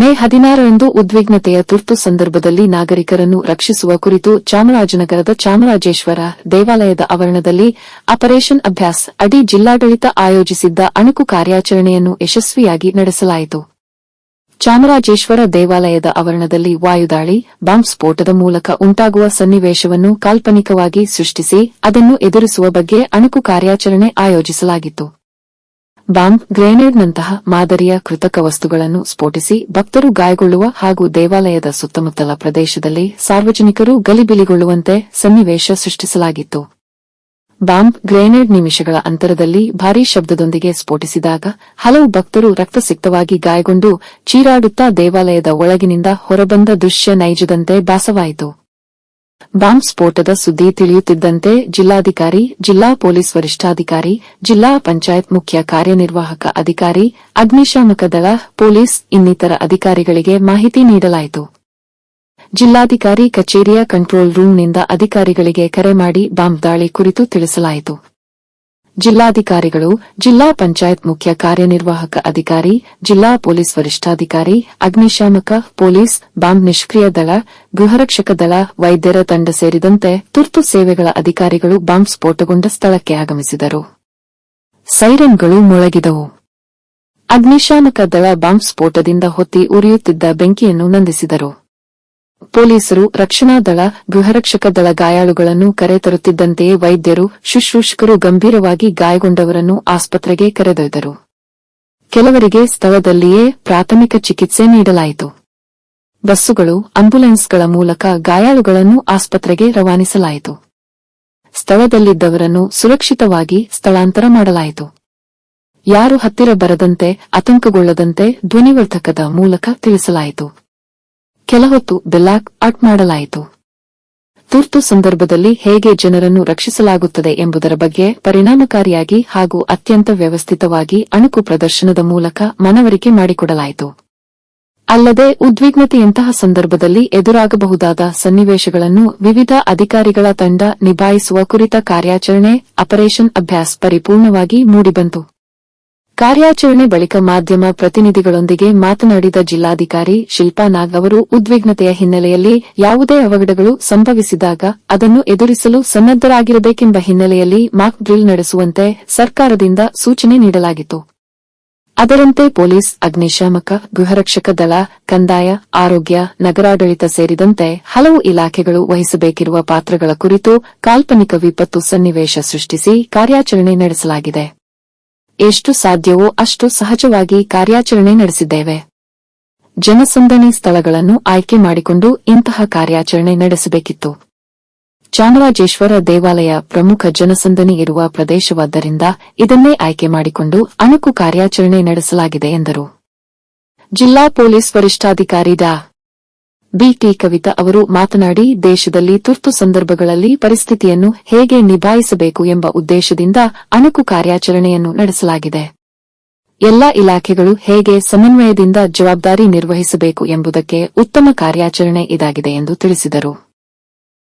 ಮೇ ಹದಿನಾರರಂದು ಉದ್ವಿಗ್ನತೆಯ ತುರ್ತು ಸಂದರ್ಭದಲ್ಲಿ ನಾಗರಿಕರನ್ನು ರಕ್ಷಿಸುವ ಕುರಿತು ಚಾಮರಾಜನಗರದ ಚಾಮರಾಜೇಶ್ವರ ದೇವಾಲಯದ ಆವರಣದಲ್ಲಿ ಆಪರೇಷನ್ ಅಭ್ಯಾಸ್ ಅಡಿ ಜಿಲ್ಲಾಡಳಿತ ಆಯೋಜಿಸಿದ್ದ ಅಣುಕು ಕಾರ್ಯಾಚರಣೆಯನ್ನು ಯಶಸ್ವಿಯಾಗಿ ನಡೆಸಲಾಯಿತು. ಚಾಮರಾಜೇಶ್ವರ ದೇವಾಲಯದ ಆವರಣದಲ್ಲಿ ವಾಯುದಾಳಿ, ಬಾಂಬ್ ಸ್ಫೋಟದ ಮೂಲಕ ಉಂಟಾಗುವ ಸನ್ನಿವೇಶವನ್ನು ಕಾಲ್ಪನಿಕವಾಗಿ ಸೃಷ್ಟಿಸಿ, ಅದನ್ನು ಎದುರಿಸುವ ಬಗ್ಗೆ ಅಣುಕು ಕಾರ್ಯಾಚರಣೆ ಆಯೋಜಿಸಲಾಗಿತ್ತು. ಬಾಂಬ್ ಗ್ರೆನೇಡ್ನಂತಹ ಮಾದರಿಯ ಕೃತಕ ವಸ್ತುಗಳನ್ನು ಸ್ಫೋಟಿಸಿ ಭಕ್ತರು ಗಾಯಗೊಳ್ಳುವ ಹಾಗೂ ದೇವಾಲಯದ ಸುತ್ತಮುತ್ತಲ ಪ್ರದೇಶದಲ್ಲಿ ಸಾರ್ವಜನಿಕರು ಗಲಿಬಿಲಿಗೊಳ್ಳುವಂತೆ ಸನ್ನಿವೇಶ ಸೃಷ್ಟಿಸಲಾಗಿತ್ತು. ಬಾಂಬ್ ಗ್ರೆನೇಡ್ ನಿಮಿಷಗಳ ಅಂತರದಲ್ಲಿ ಭಾರೀ ಶಬ್ದದೊಂದಿಗೆ ಸ್ಫೋಟಿಸಿದಾಗ ಹಲವು ಭಕ್ತರು ರಕ್ತಸಿಕ್ತವಾಗಿ ಗಾಯಗೊಂಡು ಚೀರಾಡುತ್ತಾ ದೇವಾಲಯದ ಒಳಗಿನಿಂದ ಹೊರಬಂದ ದೃಶ್ಯ ನೈಜದಂತೆ ಭಾಸವಾಯಿತು. ಬಾಂಬ್ ಸ್ಫೋಟದ ಸುದ್ದಿ ತಿಳಿಯುತ್ತಿದ್ದಂತೆ ಜಿಲ್ಲಾಧಿಕಾರಿ, ಜಿಲ್ಲಾ ಪೊಲೀಸ್ ವರಿಷ್ಠಾಧಿಕಾರಿ, ಜಿಲ್ಲಾ ಪಂಚಾಯತ್ ಮುಖ್ಯ ಕಾರ್ಯನಿರ್ವಾಹಕ ಅಧಿಕಾರಿ, ಅಗ್ನಿಶಾಮಕ ದಳ, ಪೊಲೀಸ್ ಇನ್ನಿತರ ಅಧಿಕಾರಿಗಳಿಗೆ ಮಾಹಿತಿ ನೀಡಲಾಯಿತು. ಜಿಲ್ಲಾಧಿಕಾರಿ ಕಚೇರಿಯ ಕಂಟ್ರೋಲ್ ರೂಂನಿಂದ ಅಧಿಕಾರಿಗಳಿಗೆ ಕರೆ ಮಾಡಿ ಬಾಂಬ್ ದಾಳಿ ಕುರಿತು ತಿಳಿಸಲಾಯಿತು. ಜಿಲ್ಲಾಧಿಕಾರಿಗಳು, ಜಿಲ್ಲಾ ಪಂಚಾಯತ್ ಮುಖ್ಯ ಕಾರ್ಯನಿರ್ವಾಹಕ ಅಧಿಕಾರಿ, ಜಿಲ್ಲಾ ಪೊಲೀಸ್ ವರಿಷ್ಠಾಧಿಕಾರಿ, ಅಗ್ನಿಶಾಮಕ, ಪೊಲೀಸ್, ಬಾಂಬ್ ನಿಷ್ಕ್ರಿಯ ದಳ ಗೃಹರಕ್ಷಕ ದಳ, ವೈದ್ಯರ ತಂಡ ಸೇರಿದಂತೆ ತುರ್ತು ಸೇವೆಗಳ ಅಧಿಕಾರಿಗಳು ಬಾಂಬ್ ಸ್ಫೋಟಗೊಂಡ ಸ್ಥಳಕ್ಕೆ ಆಗಮಿಸಿದರು. ಸೈರನ್ಗಳು ಮೊಳಗಿದವು. ಅಗ್ನಿಶಾಮಕ ದಳ ಬಾಂಬ್ ಸ್ಫೋಟದಿಂದ ಹೊತ್ತಿ ಉರಿಯುತ್ತಿದ್ದ ಬೆಂಕಿಯನ್ನು ನಂದಿಸಿದರು. ಪೊಲೀಸರು ರಕ್ಷಣಾ ದಳ, ಗೃಹರಕ್ಷಕ ದಳ ಗಾಯಾಳುಗಳನ್ನು ಕರೆತರುತ್ತಿದ್ದಂತೆಯೇ ವೈದ್ಯರು, ಶುಶ್ರೂಷಕರು ಗಂಭೀರವಾಗಿ ಗಾಯಗೊಂಡವರನ್ನು ಆಸ್ಪತ್ರೆಗೆ ಕರೆದೊಯ್ದರು. ಕೆಲವರಿಗೆ ಸ್ಥಳದಲ್ಲಿಯೇ ಪ್ರಾಥಮಿಕ ಚಿಕಿತ್ಸೆ ನೀಡಲಾಯಿತು. ಬಸ್ಸುಗಳು, ಆಂಬ್ಯುಲೆನ್ಸ್ಗಳ ಮೂಲಕ ಗಾಯಾಳುಗಳನ್ನು ಆಸ್ಪತ್ರೆಗೆ ರವಾನಿಸಲಾಯಿತು. ಸ್ಥಳದಲ್ಲಿದ್ದವರನ್ನು ಸುರಕ್ಷಿತವಾಗಿ ಸ್ಥಳಾಂತರ ಮಾಡಲಾಯಿತು. ಯಾರು ಹತ್ತಿರ ಬರದಂತೆ, ಆತಂಕಗೊಳ್ಳದಂತೆ ಧ್ವನಿವರ್ಧಕದ ಮೂಲಕ ತಿಳಿಸಲಾಯಿತು. ಕೆಲಹೊತ್ತು ಬೆಲ್ಲಾಕ್ ಅಟ್ ಮಾಡಲಾಯಿತು. ತುರ್ತು ಸಂದರ್ಭದಲ್ಲಿ ಹೇಗೆ ಜನರನ್ನು ರಕ್ಷಿಸಲಾಗುತ್ತದೆ ಎಂಬುದರ ಬಗ್ಗೆ ಪರಿಣಾಮಕಾರಿಯಾಗಿ ಹಾಗೂ ಅತ್ಯಂತ ವ್ಯವಸ್ಥಿತವಾಗಿ ಅಣುಕು ಪ್ರದರ್ಶನದ ಮೂಲಕ ಮನವರಿಕೆ ಮಾಡಿಕೊಡಲಾಯಿತು. ಅಲ್ಲದೆ ಉದ್ವಿಗ್ನತೆಯಂತಹ ಸಂದರ್ಭದಲ್ಲಿ ಎದುರಾಗಬಹುದಾದ ಸನ್ನಿವೇಶಗಳನ್ನು ವಿವಿಧ ಅಧಿಕಾರಿಗಳ ತಂಡ ನಿಭಾಯಿಸುವ ಕುರಿತ ಕಾರ್ಯಾಚರಣೆ, ಆಪರೇಷನ್ ಅಭ್ಯಾಸ್ ಪರಿಪೂರ್ಣವಾಗಿ ಮೂಡಿಬಂತು. ಕಾರ್ಯಾಚರಣೆ ಬಳಿಕ ಮಾಧ್ಯಮ ಪ್ರತಿನಿಧಿಗಳೊಂದಿಗೆ ಮಾತನಾಡಿದ ಜಿಲ್ಲಾಧಿಕಾರಿ ಶಿಲ್ಪಾ ನಾಗ್ ಅವರು, ಉದ್ವಿಗ್ನತೆಯ ಹಿನ್ನೆಲೆಯಲ್ಲಿ ಯಾವುದೇ ಅವಘಡಗಳು ಸಂಭವಿಸಿದಾಗ ಅದನ್ನು ಎದುರಿಸಲು ಸನ್ನದ್ದರಾಗಿರಬೇಕೆಂಬ ಹಿನ್ನೆಲೆಯಲ್ಲಿ ಮಾಕ್ ಡ್ರಿಲ್ ನಡೆಸುವಂತೆ ಸರ್ಕಾರದಿಂದ ಸೂಚನೆ ನೀಡಲಾಗಿತ್ತು. ಅದರಂತೆ ಪೊಲೀಸ್, ಅಗ್ನಿಶಾಮಕ, ಗೃಹರಕ್ಷಕ ದಳ, ಕಂದಾಯ, ಆರೋಗ್ಯ, ನಗರಾಡಳಿತ ಸೇರಿದಂತೆ ಹಲವು ಇಲಾಖೆಗಳು ವಹಿಸಬೇಕಿರುವ ಪಾತ್ರಗಳ ಕುರಿತು ಕಾಲ್ಪನಿಕ ವಿಪತ್ತು ಸನ್ನಿವೇಶ ಸೃಷ್ಟಿಸಿ ಕಾರ್ಯಾಚರಣೆ ನಡೆಸಲಾಗಿದೆ. ಎಷ್ಟು ಸಾಧ್ಯವೋ ಅಷ್ಟು ಸಹಜವಾಗಿ ಕಾರ್ಯಾಚರಣೆ ನಡೆಸಿದ್ದೇವೆ. ಜನಸಂದಣಿ ಸ್ಥಳಗಳನ್ನು ಆಯ್ಕೆ ಮಾಡಿಕೊಂಡು ಇಂತಹ ಕಾರ್ಯಾಚರಣೆ ನಡೆಸಬೇಕಿತ್ತು. ಚಾಮರಾಜೇಶ್ವರ ದೇವಾಲಯ ಪ್ರಮುಖ ಜನಸಂದಣಿ ಇರುವ ಪ್ರದೇಶವಾದ್ದರಿಂದ ಇದನ್ನೇ ಆಯ್ಕೆ ಮಾಡಿಕೊಂಡು ಅಣುಕು ಕಾರ್ಯಾಚರಣೆ ನಡೆಸಲಾಗಿದೆ ಎಂದರು. ಜಿಲ್ಲಾ ಪೊಲೀಸ್ ವರಿಷ್ಠಾಧಿಕಾರಿ ಡಾ. ಬಿಟಿ ಕವಿತಾ ಅವರು ಮಾತನಾಡಿ, ದೇಶದಲ್ಲಿ ತುರ್ತು ಸಂದರ್ಭಗಳಲ್ಲಿ ಪರಿಸ್ಥಿತಿಯನ್ನು ಹೇಗೆ ನಿಭಾಯಿಸಬೇಕು ಎಂಬ ಉದ್ದೇಶದಿಂದ ಅಣುಕು ಕಾರ್ಯಾಚರಣೆಯನ್ನು ನಡೆಸಲಾಗಿದೆ. ಎಲ್ಲ ಇಲಾಖೆಗಳು ಹೇಗೆ ಸಮನ್ವಯದಿಂದ ಜವಾಬ್ದಾರಿ ನಿರ್ವಹಿಸಬೇಕು ಎಂಬುದಕ್ಕೆ ಉತ್ತಮ ಕಾರ್ಯಾಚರಣೆ ಇದಾಗಿದೆ ಎಂದು ತಿಳಿಸಿದರು.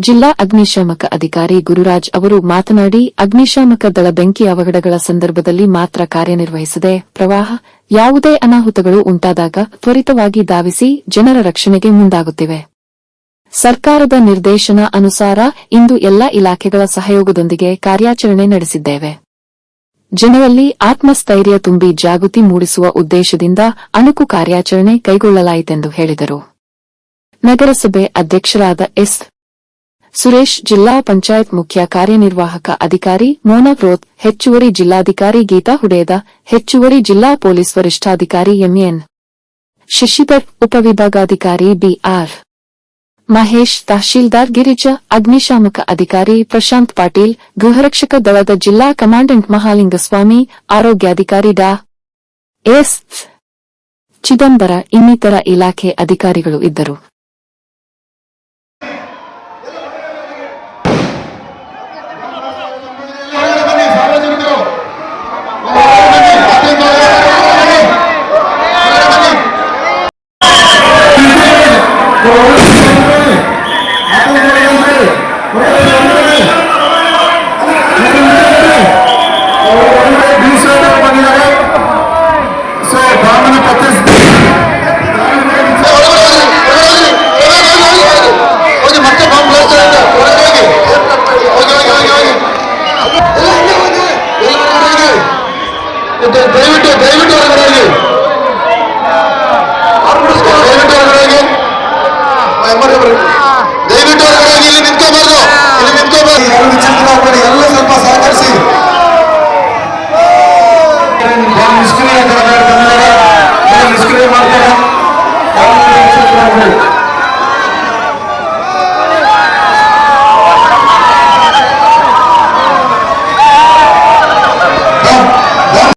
ಜಿಲ್ಲಾ ಅಗ್ನಿಶಾಮಕ ಅಧಿಕಾರಿ ಗುರುರಾಜ್ ಅವರು ಮಾತನಾಡಿ, ಅಗ್ನಿಶಾಮಕ ದಳ ಬೆಂಕಿ ಅವಘಡಗಳ ಸಂದರ್ಭದಲ್ಲಿ ಮಾತ್ರ ಕಾರ್ಯನಿರ್ವಹಿಸದೆ ಪ್ರವಾಹ ಯಾವುದೇ ಅನಾಹುತಗಳು ಉಂಟಾದಾಗ ತ್ವರಿತವಾಗಿ ಧಾವಿಸಿ ಜನರ ರಕ್ಷಣೆಗೆ ಮುಂದಾಗುತ್ತಿವೆ. ಸರ್ಕಾರದ ನಿರ್ದೇಶನ ಅನುಸಾರ ಇಂದು ಎಲ್ಲ ಇಲಾಖೆಗಳ ಸಹಯೋಗದೊಂದಿಗೆ ಕಾರ್ಯಾಚರಣೆ ನಡೆಸಿದ್ದೇವೆ. ಜನರಲ್ಲಿ ಆತ್ಮಸ್ಥೈರ್ಯ ತುಂಬಿ ಜಾಗೃತಿ ಮೂಡಿಸುವ ಉದ್ದೇಶದಿಂದ ಅಣುಕು ಕಾರ್ಯಾಚರಣೆ ಕೈಗೊಳ್ಳಲಾಯಿತೆಂದು ಹೇಳಿದರು. ನಗರಸಭೆ ಅಧ್ಯಕ್ಷರಾದ ಎಸ್. ಸುರೇಶ್ ಜಿಲ್ಲಾ ಪಂಚಾಯತ್ ಮುಖ್ಯ ಕಾರ್ಯನಿರ್ವಾಹಕ ಅಧಿಕಾರಿ ಮೋನಾ ಪ್ರೋತ್ ಹೆಚ್ಚುವರಿ ಜಿಲ್ಲಾಧಿಕಾರಿ ಗೀತಾ ಹುಡೇದ, ಹೆಚ್ಚುವರಿ ಜಿಲ್ಲಾ ಪೊಲೀಸ್ ವರಿಷ್ಠಾಧಿಕಾರಿ ಎಂಎನ್. ಶಶಿಧರ್, ಉಪವಿಭಾಗಾಧಿಕಾರಿ ಬಿಆರ್. ಮಹೇಶ್, ತಹಶೀಲ್ದಾರ್ ಗಿರಿಜಾ, ಅಗ್ನಿಶಾಮಕ ಅಧಿಕಾರಿ ಪ್ರಶಾಂತ್ ಪಾಟೀಲ್, ಗೃಹರಕ್ಷಕ ದಳದ ಜಿಲ್ಲಾ ಕಮಾಂಡೆಂಟ್ ಮಹಾಲಿಂಗಸ್ವಾಮಿ, ಆರೋಗ್ಯಾಧಿಕಾರಿ ಡಾ. ಎಸ್. ಚಿದಂಬರ, ಇನ್ನಿತರ ಇಲಾಖೆ ಅಧಿಕಾರಿಗಳು ಇದ್ದರು ಬನ್ನಿ ಸಾರ್ವಜನಿಕರು ಬನ್ನಿ, ಅತ್ಯಂತ ಬನ್ನಿ. ಬನ್ನಿ. ಬೀಸೋರು ಬಂದಿದ್ದಾರೆ. ಸೊ ಬಾಂಬನ್ನು ಕತ್ತರಿಸಿ ಎಮ್ಮರ್ ಇಬ್ರು. ದಯವಿಟ್ಟು ಹೊರಗಡೆ ಹೋಗಿ ಇಲ್ಲಿ ನಿಂತ್ಕೋಬಾರ್ದು ಇಲ್ಲಿ ನಿಂತ್ಕೋಬಾರ್ದು ಯಾರು ವಿಚಿತ್ರ ಆಗ್ಬೇಡಿ ಎಲ್ಲ ಸ್ವಲ್ಪ ಸಹಕರಿಸಿ ನಿಷ್ಕ್ರಿಯ ನಿಷ್ಕ್ರಿಯ ಮಾಡ್ತಾರೆ ಯಾರು ವಿಚಿತ್ರ ಆಗ್ಬೇಡಿ. ದಮ್, ದಮ್.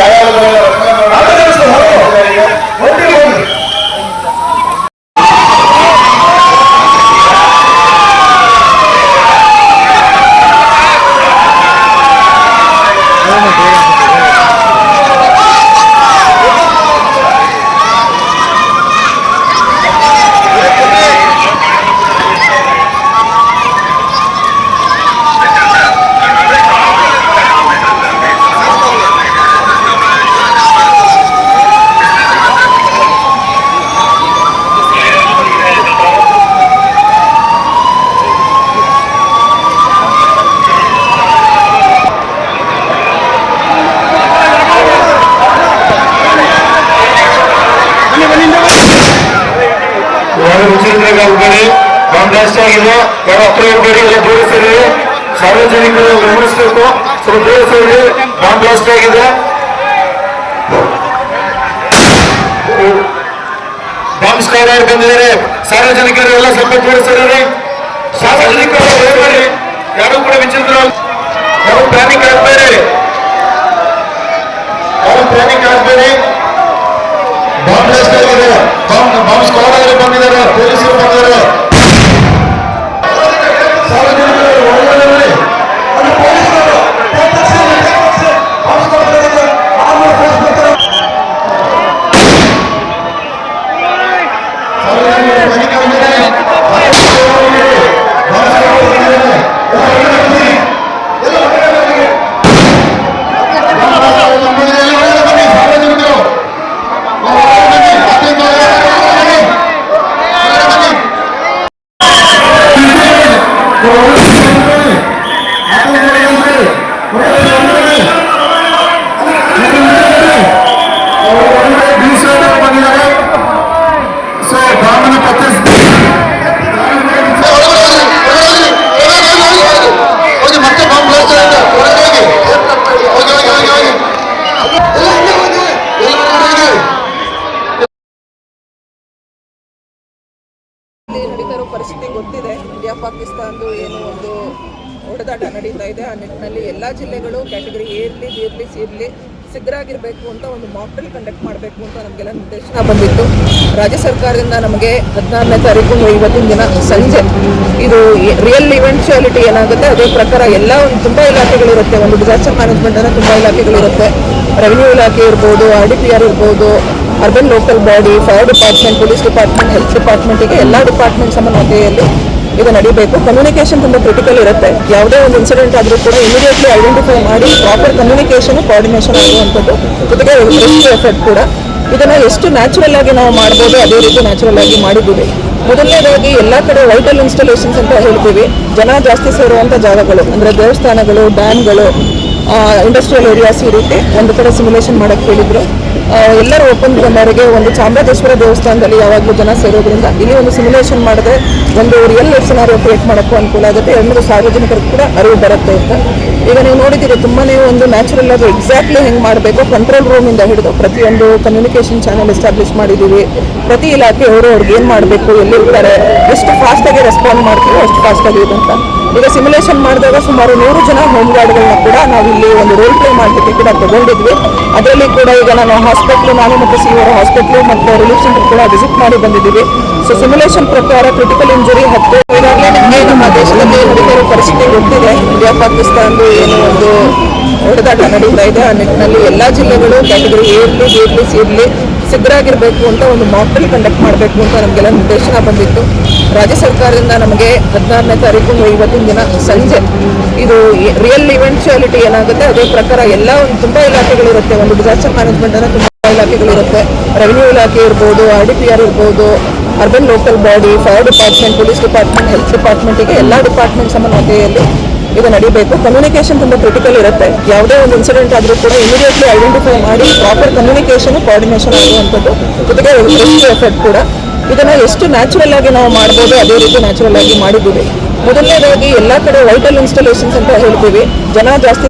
ಯಾರು ವಿಚಿತ್ರ ಹೋಗ್ಬೇಡಿ ಬಾಂಬ್ ಬ್ಲಾಸ್ಟ್ ಆಗಿದೆ ಯಾರು ಹತ್ರ ಹೋಗ್ಬೇಡಿ ಎಲ್ಲ ದೂರ ಸೇರಿ ಸಾರ್ವಜನಿಕರು ಗಮನಿಸಬೇಕು ಸ್ವಲ್ಪ ಸೇರಿ ಬಾಂಬ್ ಬ್ಲಾಸ್ಟ್ ಆಗಿದೆ ಬಾಂಬ್ ಬಂದಿದ್ದಾರೆ. ಸಾರ್ವಜನಿಕರು ಎಲ್ಲ ಸ್ವಲ್ಪ ದೂರ ಸೇರಿ ಸಾರ್ವಜನಿಕರು ಯಾರು ಕೂಡ ವಿಚಿತ್ರ ಯಾರು ಪ್ಯಾನಿಕ್ ಆಗ್ಬೇಡಿ ಯಾರು ಪ್ಯಾನಿಕ್ ಆಗ್ಬೇಡಿ ಬಾಂಬ್ ಬ್ಲಾಸ್ಟ್ ಆಗಿದೆ. ಪಾಕಿಸ್ತಾನದು ಏನು ಒಂದು ಹೊಡೆದಾಟ ನಡೀತಾ ಇದೆ. ಆ ನಿಟ್ಟಿನಲ್ಲಿ ಎಲ್ಲ ಜಿಲ್ಲೆಗಳು ಕ್ಯಾಟಗರಿ ಎ ಇರಲಿ ಬಿ ಇರಲಿ ಸಿ ಇರಲಿ ಸಿದ್ಧರಾಗಿರಬೇಕು ಅಂತ ಒಂದು ಮಾಕ್ ಡ್ರಿಲ್ ಕಂಡಕ್ಟ್ ಮಾಡಬೇಕು ಅಂತ ನಮಗೆಲ್ಲ ನಿರ್ದೇಶನ ಬಂದಿತ್ತು. ರಾಜ್ಯ ಸರ್ಕಾರದಿಂದ ನಮಗೆ ಹದಿನಾರನೇ ತಾರೀಕು ಇವತ್ತಿನ ದಿನ ಸಂಜೆ ಇದು ರಿಯಲ್ ಇವೆಂಚುಯಾಲಿಟಿ ಏನಾಗುತ್ತೆ? ಅದೇ ಪ್ರಕಾರ ಎಲ್ಲ ಒಂದು ತುಂಬ ಇಲಾಖೆಗಳಿರುತ್ತೆ. ಒಂದು ಡಿಸಾಸ್ಟರ್ ಮ್ಯಾನೇಜ್ಮೆಂಟ್ ಅನ್ನೋ ತುಂಬ ಇಲಾಖೆಗಳಿರುತ್ತೆ. ರೆವಿನ್ಯೂ ಇಲಾಖೆ ಇರ್ಬೋದು ಆರ್ ಡಿ ಪಿ ಆರ್ ಇರ್ಬೋದು urban local body fire department police department health ಡಿಪಾರ್ಟ್ಮೆಂಟಿಗೆ ಎಲ್ಲ ಡಿಪಾರ್ಟ್ಮೆಂಟ್ ಸಮನ್ವಯತೆಯಲ್ಲಿ ಇದು ನಡೀಬೇಕು. ಕಮ್ಯುನಿಕೇಷನ್ ತುಂಬ ಕ್ರಿಟಿಕಲ್ ಇರುತ್ತೆ. ಯಾವುದೇ ಒಂದು ಇನ್ಸಿಡೆಂಟ್ ಆದರೂ ಕೂಡ ಇಮಿಡಿಯೇಟ್ಲಿ ಐಡೆಂಟಿಫೈ ಮಾಡಿ ಪ್ರಾಪರ್ ಕಮ್ಯುನಿಕೇಷನ್ ಕೋಆರ್ಡಿನೇಷನ್ ಆಗುವಂಥದ್ದು. ಜೊತೆಗೆ ರೆಸ್ಕ್ಯೂ ಎಫರ್ಟ್ ಕೂಡ. ಇದನ್ನ ಎಷ್ಟು ನ್ಯಾಚುರಲ್ ಆಗಿ ನಾವು ಮಾಡ್ಬೋದು, ಅದೇ ರೀತಿ ನ್ಯಾಚುರಲ್ ಆಗಿ ಮಾಡಿದ್ದೀವಿ. ಮೊದಲನೇದಾಗಿ ಎಲ್ಲ ಕಡೆ ವೈಟಲ್ ಇನ್ಸ್ಟಾಲೇಷನ್ಸ್ ಅಂತ ಹೇಳ್ತೀವಿ. ಜನ ಜಾಸ್ತಿ ಸೇರುವಂಥ ಜಾಗಗಳು, ಅಂದರೆ ದೇವಸ್ಥಾನಗಳು ಡ್ಯಾಮ್ಗಳು ಇಂಡಸ್ಟ್ರಿಯಲ್ ಏರಿಯಾಸ್ ಈ ರೀತಿ ಒಂದು ಕಡೆ ಸಿಮ್ಯುಲೇಷನ್ ಮಾಡೋಕ್ಕೆ ಹೇಳಿದ್ರು. ಎಲ್ಲರ ಓಪನ್ ಮೇರೆಗೆ ಒಂದು ಚಾಮರಾಜೇಶ್ವರ ದೇವಸ್ಥಾನದಲ್ಲಿ ಯಾವಾಗಲೂ ಜನ ಸೇರೋದ್ರಿಂದ ಇಲ್ಲಿ ಒಂದು ಸಿಮ್ಯುಲೇಷನ್ ಮಾಡಿದ್ರೆ ಒಂದು ರಿಯಲ್ ಲೈಫ್ ಸಿನಾರಿಯೋ ಕ್ರಿಯೇಟ್ ಮಾಡೋಕ್ಕೂ ಅನುಕೂಲ ಆಗುತ್ತೆ. ಎರಡನೇದು ಸಾರ್ವಜನಿಕರಿಗೆ ಕೂಡ ಅರಿವು ಬರುತ್ತೆ ಅಂತ. ಈಗ ನೀವು ನೋಡಿದ್ದೀರಿ ತುಂಬಾ ಒಂದು ನ್ಯಾಚುರಲ್ ಆಗಿ ಎಕ್ಸಾಕ್ಟ್ಲಿ ಹೆಂಗೆ ಮಾಡಬೇಕು. ಕಂಟ್ರೋಲ್ ರೂಮಿಂದ ಹಿಡಿದು ಪ್ರತಿಯೊಂದು ಕಮ್ಯುನಿಕೇಷನ್ ಚಾನಲ್ ಎಸ್ಟಾಬ್ಲಿಷ್ ಮಾಡಿದ್ದೀವಿ. ಪ್ರತಿ ಇಲಾಖೆ ಅವರು ಅವ್ರಿಗೆ ಏನು ಮಾಡಬೇಕು, ಎಲ್ಲಿರ್ತಾರೆ, ಎಷ್ಟು ಫಾಸ್ಟಾಗಿ ರೆಸ್ಪಾಂಡ್ ಮಾಡ್ತೀವಿ ಅಷ್ಟು ಫಾಸ್ಟಾಗಿ ಅಂತ. ಈಗ ಸಿಮ್ಯುಲೇಷನ್ ಮಾಡಿದಾಗ ಸುಮಾರು ನೂರು ಜನ ಹೋಮ್ ಗಾರ್ಡ್ಗಳನ್ನ ಕೂಡ ನಾವು ಇಲ್ಲಿ ಒಂದು ರೋಲ್ ಪ್ಲೇ ಮಾಡಲಿಕ್ಕೆ ಕೂಡ ತಗೊಂಡಿದ್ವಿ. ಅದರಲ್ಲಿ ಕೂಡ ಈಗ ನಾನು ಹಾಸ್ಪಿಟಲ್ ನಾನು ಮತ್ತು ಸಿ ಅವರ ಹಾಸ್ಪಿಟ್ಲು ಮತ್ತು ರಿಲೀಫ್ ಸೆಂಟರ್ ಕೂಡ ವಿಸಿಟ್ ಮಾಡಿ ಬಂದಿದ್ದೀವಿ. ಸೊ ಸಿಮ್ಯುಲೇಷನ್ ಪ್ರಕಾರ ಕ್ರಿಟಿಕಲ್ ಇಂಜುರಿ ಹತ್ತು. ಈಗಾಗಲೇ ನಮ್ಮ ದೇಶದಲ್ಲಿ ಹುಡುಗರು ಪರಿಸ್ಥಿತಿ ಗೊತ್ತಿದೆ. ಇಂಡಿಯಾ ಪಾಕಿಸ್ತಾನದ ಏನು ಒಂದು ಹೊಡೆದಾಟ ನಡೀತಾ ಇದೆ. ಆ ನಿಟ್ಟಿನಲ್ಲಿ ಎಲ್ಲ ಜಿಲ್ಲೆಗಳು ಕ್ಯಾಟಗರಿ ಎ ಇರಲಿ ಬಿ ಇರಲಿ ಸಿ ಇರಲಿ. ಸಿದ್ಧರಾಗಿರಬೇಕು ಅಂತ ಒಂದು ಮಾಕ್ಟಲ್ ಕಂಡಕ್ಟ್ ಮಾಡಬೇಕು ಅಂತ ನಮಗೆಲ್ಲ ನಿರ್ದೇಶನ ಬಂದಿತ್ತು. ರಾಜ್ಯ ಸರ್ಕಾರದಿಂದ ನಮಗೆ ಹದಿನಾರನೇ ತಾರೀಕು ಇವತ್ತಿನ ದಿನ ಸಂಜೆ. ಇದು ರಿಯಲ್ ಇವೆಂಚುಯಾಲಿಟಿ ಏನಾಗುತ್ತೆ? ಅದೇ ಪ್ರಕಾರ ಎಲ್ಲ ಒಂದು ತುಂಬ ಇಲಾಖೆಗಳಿರುತ್ತೆ ಒಂದು ಡಿಸಾಸ್ಟರ್ ಮ್ಯಾನೇಜ್ಮೆಂಟ್ ಅಂದರೆ ತುಂಬ ಇಲಾಖೆಗಳಿರುತ್ತೆ ರೆವಿನ್ಯೂ ಇಲಾಖೆ ಇರ್ಬೋದು ಆರ್ ಡಿ ಪಿ ಆರ್ ಇರ್ಬೋದು urban local body fire department police department health ಡಿಪಾರ್ಟ್ಮೆಂಟಿಗೆ ಎಲ್ಲ ಡಿಪಾರ್ಟ್ಮೆಂಟ್ ಸಮನ್ವಯತೆಯಲ್ಲಿ ಇದು ನಡೀಬೇಕು. ಕಮ್ಯುನಿಕೇಶನ್ ತುಂಬ ಕ್ರಿಟಿಕಲ್ ಇರುತ್ತೆ. ಯಾವುದೇ ಒಂದು ಇನ್ಸಿಡೆಂಟ್ ಆದರೂ ಕೂಡ ಇಮಿಡಿಯೇಟ್ಲಿ ಐಡೆಂಟಿಫೈ ಮಾಡಿ ಪ್ರಾಪರ್ ಕಮ್ಯುನಿಕೇಶನ್ ಕೋಆರ್ಡಿನೇಷನ್ ಆಗುವಂಥದ್ದು. ಜೊತೆಗೆ ರೆಸ್ಕ್ಯೂ ಎಫೆಕ್ಟ್ ಕೂಡ. ಇದನ್ನ ಎಷ್ಟು ನ್ಯಾಚುರಲ್ ಆಗಿ ನಾವು ಮಾಡ್ಬೋದು, ಅದೇ ರೀತಿ ನ್ಯಾಚುರಲ್ ಆಗಿ ಮಾಡಿದ್ದೀವಿ. ಮೊದಲನೇದಾಗಿ ಎಲ್ಲ ಕಡೆ ವೈಟಲ್ ಇನ್ಸ್ಟಾಲೇಷನ್ಸ್ ಅಂತ ಹೇಳ್ತೀವಿ. ಜನ ಜಾಸ್ತಿ